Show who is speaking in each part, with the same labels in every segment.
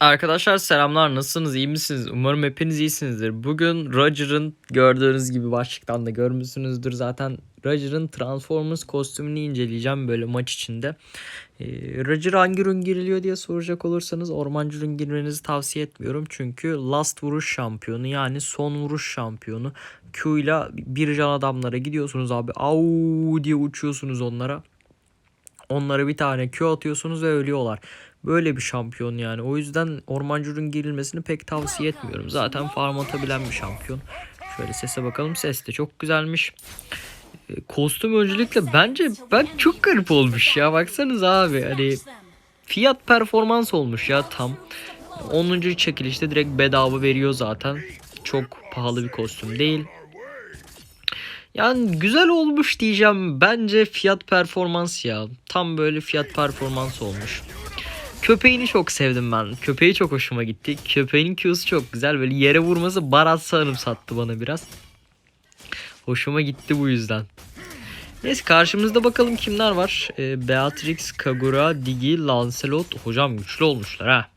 Speaker 1: Arkadaşlar selamlar nasılsınız? İyi misiniz? Umarım hepiniz iyisinizdir. Bugün Roger'ın gördüğünüz gibi başlıktan da görmüşsünüzdür zaten. Roger'ın Transformers kostümünü inceleyeceğim böyle maç içinde. Ee, Roger hangi ürün giriliyor diye soracak olursanız ormancı ürün girmenizi tavsiye etmiyorum. Çünkü last vuruş şampiyonu yani son vuruş şampiyonu. Q ile bir can adamlara gidiyorsunuz abi au diye uçuyorsunuz onlara. Onlara bir tane Q atıyorsunuz ve ölüyorlar. Böyle bir şampiyon yani. O yüzden ormancı ürün girilmesini pek tavsiye etmiyorum. Zaten farm atabilen bir şampiyon. Şöyle sese bakalım. Ses de çok güzelmiş. E, Kostüm öncelikle bence ben çok garip olmuş ya. Baksanız abi hani fiyat performans olmuş ya tam. 10. çekilişte direkt bedava veriyor zaten. Çok pahalı bir kostüm değil. Yani güzel olmuş diyeceğim. Bence fiyat performans ya. Tam böyle fiyat performans olmuş. Köpeğini çok sevdim ben. Köpeği çok hoşuma gitti. Köpeğin Q'su çok güzel. Böyle yere vurması barat sanırım sattı bana biraz. Hoşuma gitti bu yüzden. Neyse karşımızda bakalım kimler var. Ee, Beatrix, Kagura, Digi, Lancelot. Hocam güçlü olmuşlar ha.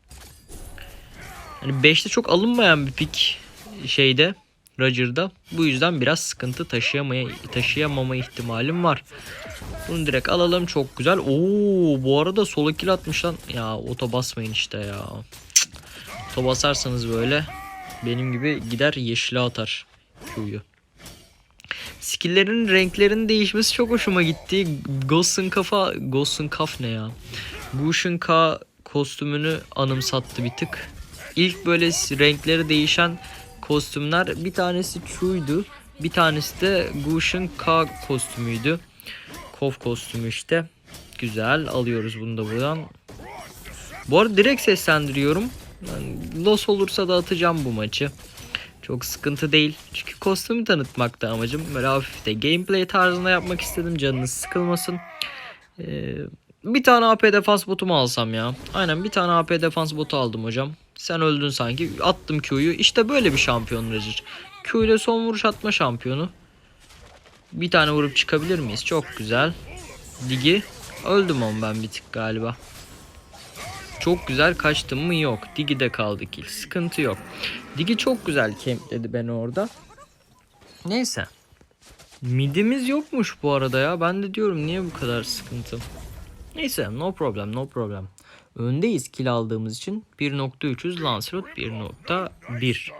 Speaker 1: Hani 5'te çok alınmayan bir pik şeyde. Roger'da. Bu yüzden biraz sıkıntı taşıyamaya, taşıyamama ihtimalim var. Bunu direkt alalım. Çok güzel. Oo, bu arada sola kill atmış lan. Ya oto basmayın işte ya. Cık. Oto basarsanız böyle benim gibi gider yeşile atar Q'yu. Skill'lerin renklerinin değişmesi çok hoşuma gitti. Ghost'un kafa, Ghost'un kaf ne ya? Gush'un K kostümünü anımsattı bir tık. İlk böyle renkleri değişen kostümler bir tanesi Chu'ydu. Bir tanesi de Gush'un K kostümüydü. Kof kostümü işte. Güzel alıyoruz bunu da buradan. Bu arada direkt seslendiriyorum. Yani loss olursa da atacağım bu maçı. Çok sıkıntı değil. Çünkü kostümü tanıtmakta amacım. Böyle hafif de gameplay tarzında yapmak istedim. Canınız sıkılmasın. Ee, bir tane AP defans botu mu alsam ya? Aynen bir tane AP defans botu aldım hocam. Sen öldün sanki. Attım Q'yu. İşte böyle bir şampiyon Roger. Q ile son vuruş atma şampiyonu. Bir tane vurup çıkabilir miyiz? Çok güzel. Digi. Öldüm on ben bir tık galiba. Çok güzel kaçtım mı? Yok. Digi'de kaldı kill. Sıkıntı yok. Digi çok güzel kempledi beni orada. Neyse. Midimiz yokmuş bu arada ya. Ben de diyorum niye bu kadar sıkıntı. Neyse no problem no problem. Öndeyiz kill aldığımız için 1.300 Lancelot 1.1.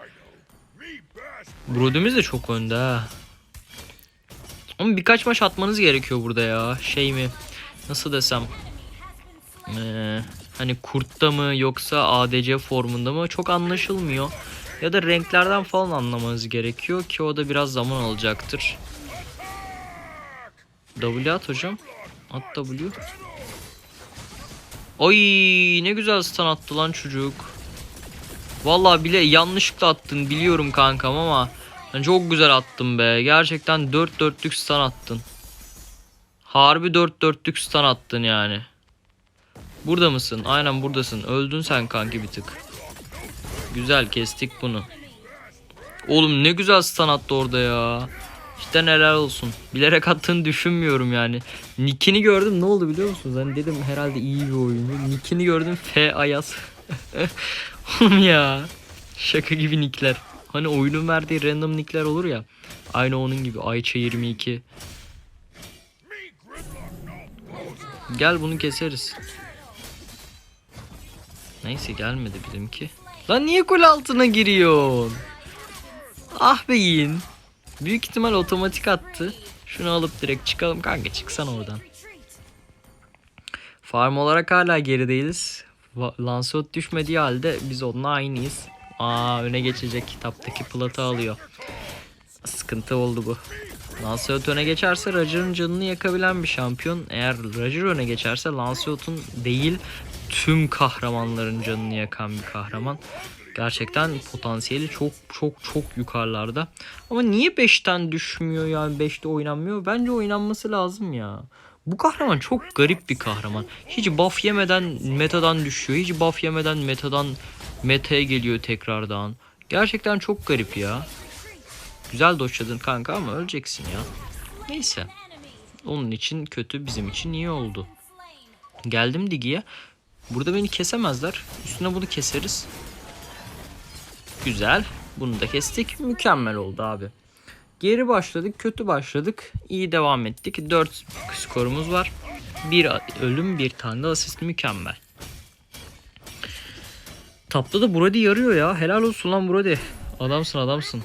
Speaker 1: Brody'miz de çok önde ha. Ama birkaç maç atmanız gerekiyor burada ya. Şey mi? Nasıl desem? Ee, hani kurtta mı yoksa ADC formunda mı çok anlaşılmıyor. Ya da renklerden falan anlamanız gerekiyor ki o da biraz zaman alacaktır. W at hocam. At W. Oy ne güzel stun attı lan çocuk. Vallahi bile yanlışlıkla attın biliyorum kankam ama yani çok güzel attın be. Gerçekten 4 dörtlük stun attın. Harbi 4 dörtlük stun attın yani. Burada mısın? Aynen buradasın. Öldün sen kanki bir tık. Güzel kestik bunu. Oğlum ne güzel stun attı orada ya. İşte neler olsun. Bilerek attığını düşünmüyorum yani. Nick'ini gördüm ne oldu biliyor musunuz? Hani dedim herhalde iyi bir oyuncu. Nick'ini gördüm F Ayaz. Oğlum ya. Şaka gibi nickler. Hani oyunun verdiği random nickler olur ya. Aynı onun gibi Ayça 22. Gel bunu keseriz. Neyse gelmedi bizimki. Lan niye kul altına giriyorsun? Ah be yiğin. Büyük ihtimal otomatik attı. Şunu alıp direkt çıkalım kanka çıksana oradan. Farm olarak hala gerideyiz. Lancelot düşmediği halde biz onunla aynıyız. Aa öne geçecek kitaptaki platı alıyor. Sıkıntı oldu bu. Lancelot öne geçerse Roger'ın canını yakabilen bir şampiyon. Eğer Roger öne geçerse Lancelot'un değil tüm kahramanların canını yakan bir kahraman. Gerçekten potansiyeli çok çok çok yukarılarda. Ama niye 5'ten düşmüyor yani 5'te oynanmıyor? Bence oynanması lazım ya. Bu kahraman çok garip bir kahraman. Hiç buff yemeden metadan düşüyor. Hiç buff yemeden metadan meta'ya geliyor tekrardan. Gerçekten çok garip ya. Güzel doşladın kanka ama öleceksin ya. Neyse. Onun için kötü bizim için iyi oldu. Geldim Digi'ye. Burada beni kesemezler. Üstüne bunu keseriz. Güzel. Bunu da kestik. Mükemmel oldu abi. Geri başladık, kötü başladık. iyi devam ettik. 4 skorumuz var. Bir ölüm, bir tane de asist mükemmel. Tapta da Brody yarıyor ya. Helal olsun lan Brody. Adamsın adamsın.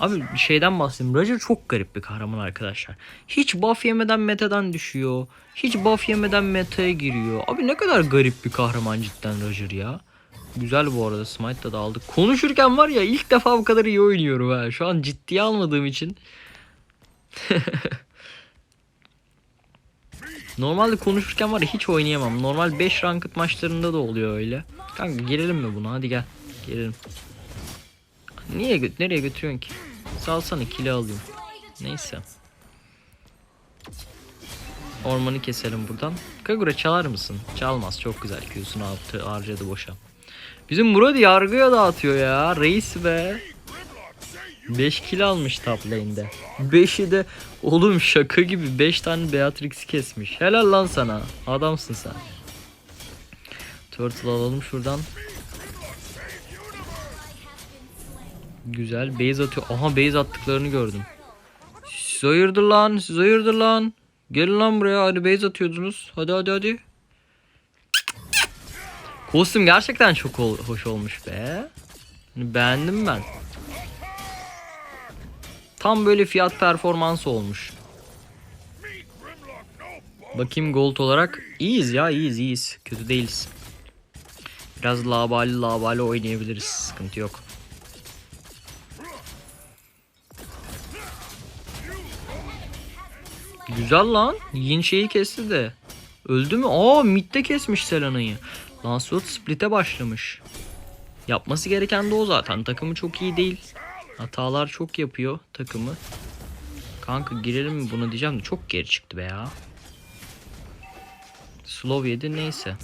Speaker 1: Abi bir şeyden bahsedeyim. Roger çok garip bir kahraman arkadaşlar. Hiç buff yemeden metadan düşüyor. Hiç buff yemeden meta'ya giriyor. Abi ne kadar garip bir kahraman cidden Roger ya. Güzel bu arada Smite'da da aldık. Konuşurken var ya ilk defa bu kadar iyi oynuyorum ha. Şu an ciddiye almadığım için. Normalde konuşurken var ya hiç oynayamam. Normal 5 ranked maçlarında da oluyor öyle. Kanka girelim mi buna? Hadi gel. Girelim. Niye gö- nereye götürüyorsun ki? Salsana kili alayım. Neyse. Ormanı keselim buradan. Kagura çalar mısın? Çalmaz. Çok güzel. Q'sunu harcadı boşa. Bizim Murat yargıya dağıtıyor ya. Reis be. 5 kill almış top lane'de. 5'i de oğlum şaka gibi 5 tane Beatrix'i kesmiş. Helal lan sana. Adamsın sen. Turtle alalım şuradan. Güzel base atıyor. Aha base attıklarını gördüm. Siz hayırdır lan? Siz hayırdır lan? Gelin lan buraya. Hadi base atıyordunuz. Hadi hadi hadi. Kostüm gerçekten çok hoş olmuş be. Beğendim ben. Tam böyle fiyat performansı olmuş. Bakayım gold olarak. iyiyiz ya iyiyiz iyiyiz. Kötü değiliz. Biraz labali labali oynayabiliriz. Sıkıntı yok. Güzel lan. Yin şeyi kesti de. Öldü mü? Aa midde kesmiş Selena'yı. Lancelot split'e başlamış. Yapması gereken de o zaten. Takımı çok iyi değil. Hatalar çok yapıyor takımı. Kanka girelim mi buna diyeceğim de çok geri çıktı be ya. Slow yedi neyse.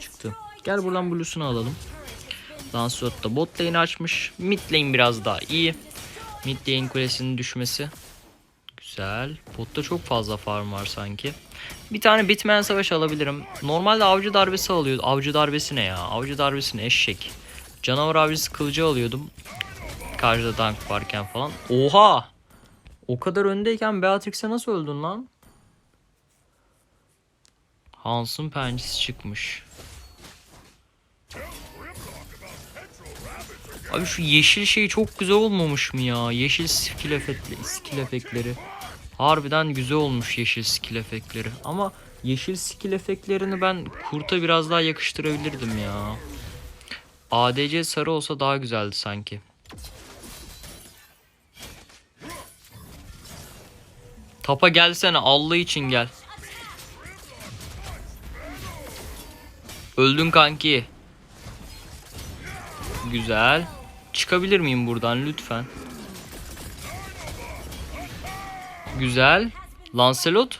Speaker 1: Çıktı. Gel buradan Blue'sunu alalım. Lancelot da bot lane açmış. Mid lane biraz daha iyi. Mid lane kulesinin düşmesi. Güzel. Botta çok fazla farm var sanki. Bir tane bitmeyen savaş alabilirim. Normalde avcı darbesi alıyordu. Avcı darbesi ne ya? Avcı darbesi ne? Eşek. Canavar avcısı kılıcı alıyordum. Karşıda tank varken falan. Oha! O kadar öndeyken Beatrix'e nasıl öldün lan? Hans'ın pençesi çıkmış. Abi şu yeşil şey çok güzel olmamış mı ya? Yeşil skill, efektleri. Harbiden güzel olmuş yeşil skill efektleri. Ama yeşil skill efektlerini ben kurta biraz daha yakıştırabilirdim ya. ADC sarı olsa daha güzeldi sanki. Tapa gelsene Allah için gel. Öldün kanki. Güzel. Çıkabilir miyim buradan lütfen? Güzel. Lancelot.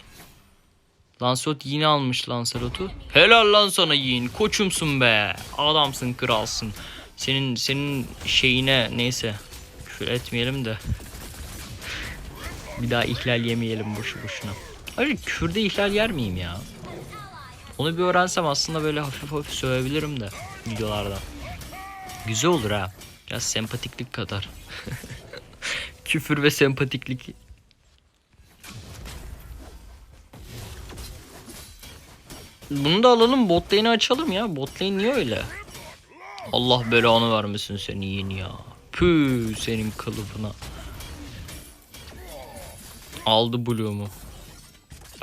Speaker 1: Lancelot yine almış Lancelot'u. Helal lan sana yiyin. Koçumsun be. Adamsın kralsın. Senin senin şeyine neyse. Küfür etmeyelim de. Bir daha ihlal yemeyelim boşu boşuna. Hayır kürde ihlal yer miyim ya? Onu bir öğrensem aslında böyle hafif hafif sövebilirim de videolarda. Güzel olur ha. Biraz sempatiklik kadar. Küfür ve sempatiklik. Bunu da alalım bot lane'i açalım ya. Bot lane niye öyle? Allah belanı vermesin seni yeni ya. Püh senin kılıfına. Aldı Blue'umu.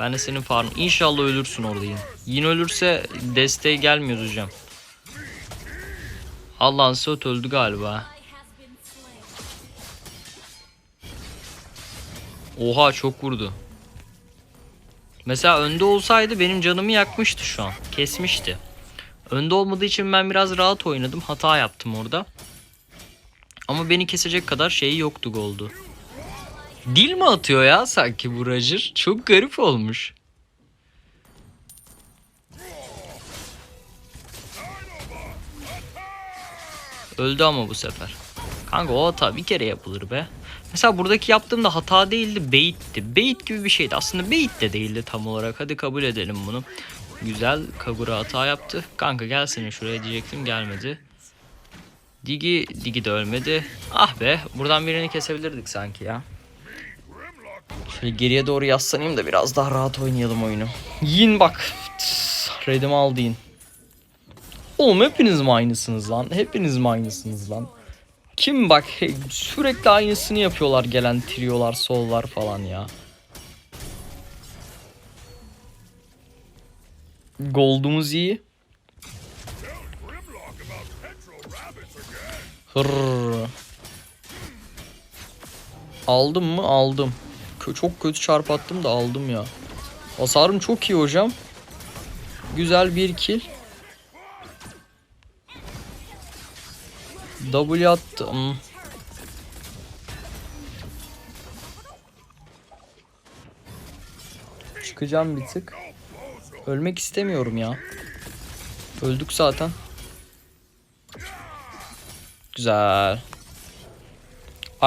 Speaker 1: Ben de senin farm. İnşallah ölürsün orada yine. Yine ölürse desteğe gelmiyoruz hocam. Allah'ın Sot öldü galiba. Oha çok vurdu. Mesela önde olsaydı benim canımı yakmıştı şu an. Kesmişti. Önde olmadığı için ben biraz rahat oynadım. Hata yaptım orada. Ama beni kesecek kadar şeyi yoktu goldu. Dil mi atıyor ya sanki bu Roger? Çok garip olmuş. Öldü ama bu sefer. Kanka o hata bir kere yapılır be. Mesela buradaki yaptığımda hata değildi, bait'ti. Bait gibi bir şeydi. Aslında bait de değildi tam olarak. Hadi kabul edelim bunu. Güzel. Kagura hata yaptı. Kanka gelsene şuraya diyecektim gelmedi. Digi, Digi de ölmedi. Ah be buradan birini kesebilirdik sanki ya. Şöyle geriye doğru yaslanayım da biraz daha rahat oynayalım oyunu. Yin bak. Redimi aldı Yin. Oğlum hepiniz mi aynısınız lan? Hepiniz mi aynısınız lan? Kim bak sürekli aynısını yapıyorlar gelen triolar sollar falan ya. Gold'umuz iyi. Hırr. Aldım mı? Aldım. Çok kötü çarp attım da aldım ya. Hasarım çok iyi hocam. Güzel bir kill. W attım. Çıkacağım bir tık. Ölmek istemiyorum ya. Öldük zaten. Güzel.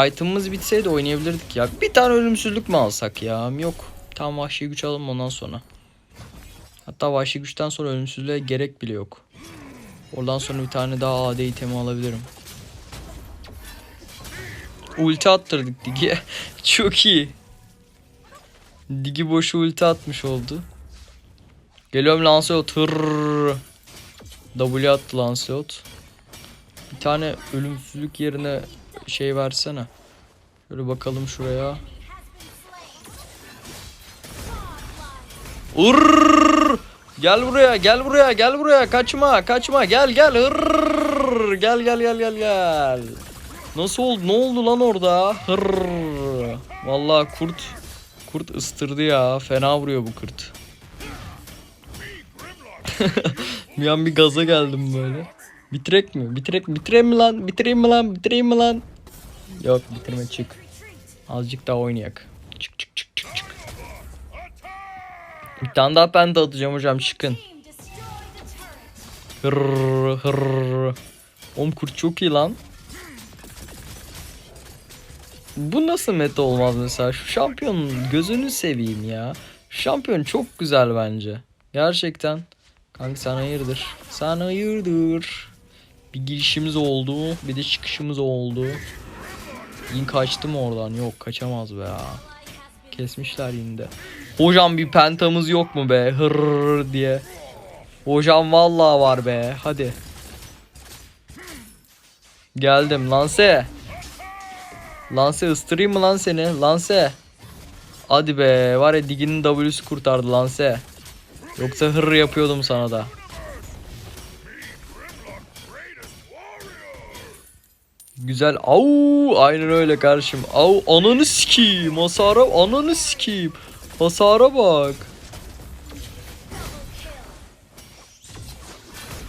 Speaker 1: Item'ımız bitseydi oynayabilirdik ya. Bir tane ölümsüzlük mü alsak ya? Yok. Tam vahşi güç alalım ondan sonra. Hatta vahşi güçten sonra ölümsüzlüğe gerek bile yok. Oradan sonra bir tane daha AD itemi alabilirim. Ulti attırdık Digi'ye. Çok iyi. Digi boşu ulti atmış oldu. Geliyorum Lancelot. Hırrrr. W attı Lancelot. Bir tane ölümsüzlük yerine şey versene. Şöyle bakalım şuraya. Urr! Gel buraya, gel buraya, gel buraya. Kaçma, kaçma. Gel, gel. Hırr! Gel, gel, gel, gel, gel. Nasıl oldu? Ne oldu lan orada? Hırr! Vallahi kurt kurt ıstırdı ya. Fena vuruyor bu kurt. bir an bir gaza geldim böyle. Bitirek mi? Bitirek mi? Bitireyim mi lan? Bitireyim mi lan? Bitireyim mi lan? Yok bitirme çık. Azıcık daha oynayak. Çık çık çık. Bir tane daha ben de atacağım hocam çıkın. Hırr hırr. Oğlum kurt çok iyi lan. Bu nasıl meta olmaz mesela? Şu şampiyonun gözünü seveyim ya. Şampiyon çok güzel bence. Gerçekten. Kanka sen hayırdır? Sen hayırdır? Bir girişimiz oldu. Bir de çıkışımız oldu. Yin kaçtı mı oradan? Yok kaçamaz be ya. Kesmişler yine de. Hocam bir pentamız yok mu be? Hırr diye. Hocam vallahi var be. Hadi. Geldim Lance. Lance ıstırayım mı lan seni? Lance. Hadi be. Var ya Digi'nin W'su kurtardı Lance. Yoksa hırr yapıyordum sana da. Güzel. Au, aynen öyle kardeşim. Au, ananı sikeyim. Hasara, ananı sikeyim. Hasara bak.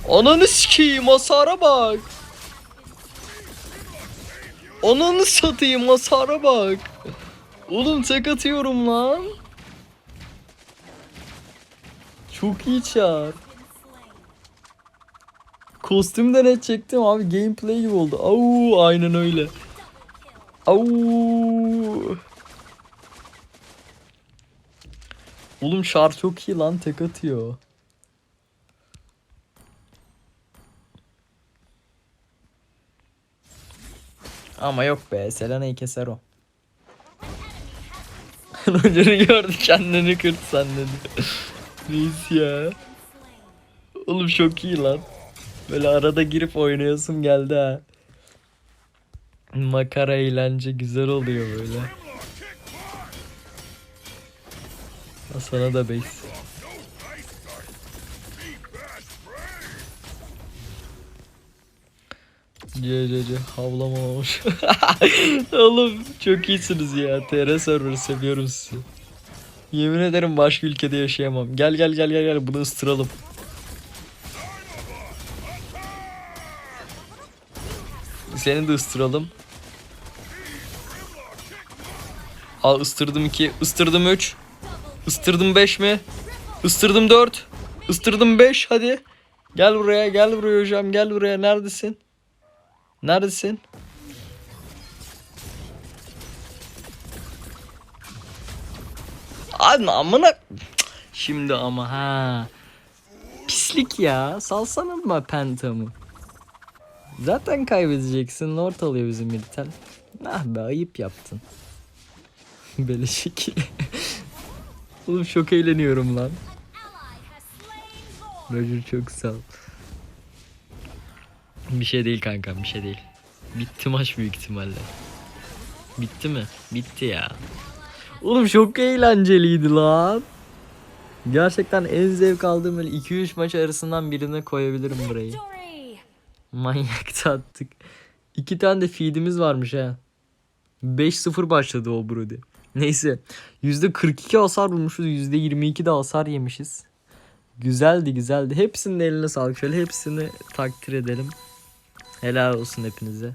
Speaker 1: Ananı sikeyim. Hasara bak. Ananı satayım. Hasara bak. Oğlum tek atıyorum lan. Çok iyi çar. Kostüm de net çektim abi gameplay gibi oldu. Au aynen öyle. Au. Oğlum şar çok iyi lan tek atıyor. Ama yok be Selena'yı keser o. Roger'ı gördü kendini kırt sen dedi. Reis ya. Oğlum çok iyi lan. Böyle arada girip oynayasım geldi ha. Makara eğlence güzel oluyor böyle. Sana da base. C C C havlamamış. Oğlum çok iyisiniz ya. TR server seviyorum sizi. Yemin ederim başka ülkede yaşayamam. Gel gel gel gel gel bunu ıstıralım. Seni de ıstıralım. Al ıstırdım 2, ıstırdım 3, ıstırdım 5 mi? Istırdım 4, ıstırdım 5 hadi. Gel buraya gel buraya hocam gel buraya neredesin? Neredesin? Hadi amına. Şimdi ama ha. Pislik ya. Salsana mı pentamı? Zaten kaybedeceksin. Lord alıyor bizim militel. Ah be ayıp yaptın. Beleşik. Oğlum çok eğleniyorum lan. Roger çok sağ ol. Bir şey değil kankam bir şey değil. Bitti maç büyük ihtimalle. Bitti mi? Bitti ya. Oğlum çok eğlenceliydi lan. Gerçekten en zevk aldığım böyle 2-3 maç arasından birine koyabilirim burayı. Manyak tattık. İki tane de feedimiz varmış ha. 5-0 başladı o Brody. Neyse. %42 hasar vurmuşuz. %22 de hasar yemişiz. Güzeldi güzeldi. Hepsinin eline sağlık. Şöyle hepsini takdir edelim. Helal olsun hepinize.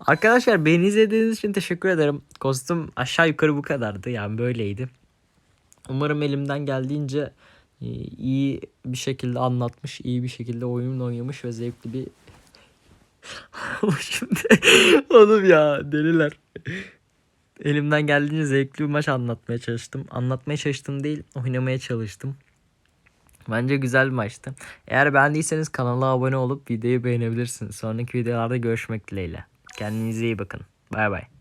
Speaker 1: Arkadaşlar beni izlediğiniz için teşekkür ederim. Kostüm aşağı yukarı bu kadardı. Yani böyleydi. Umarım elimden geldiğince e, iyi bir şekilde anlatmış, iyi bir şekilde oyun oynamış ve zevkli bir şimdi oğlum ya deliler. Elimden geldiğince zevkli bir maç anlatmaya çalıştım. Anlatmaya çalıştım değil, oynamaya çalıştım. Bence güzel bir maçtı. Eğer beğendiyseniz kanala abone olup videoyu beğenebilirsiniz. Sonraki videolarda görüşmek dileğiyle. Kendinize iyi bakın. Bay bay.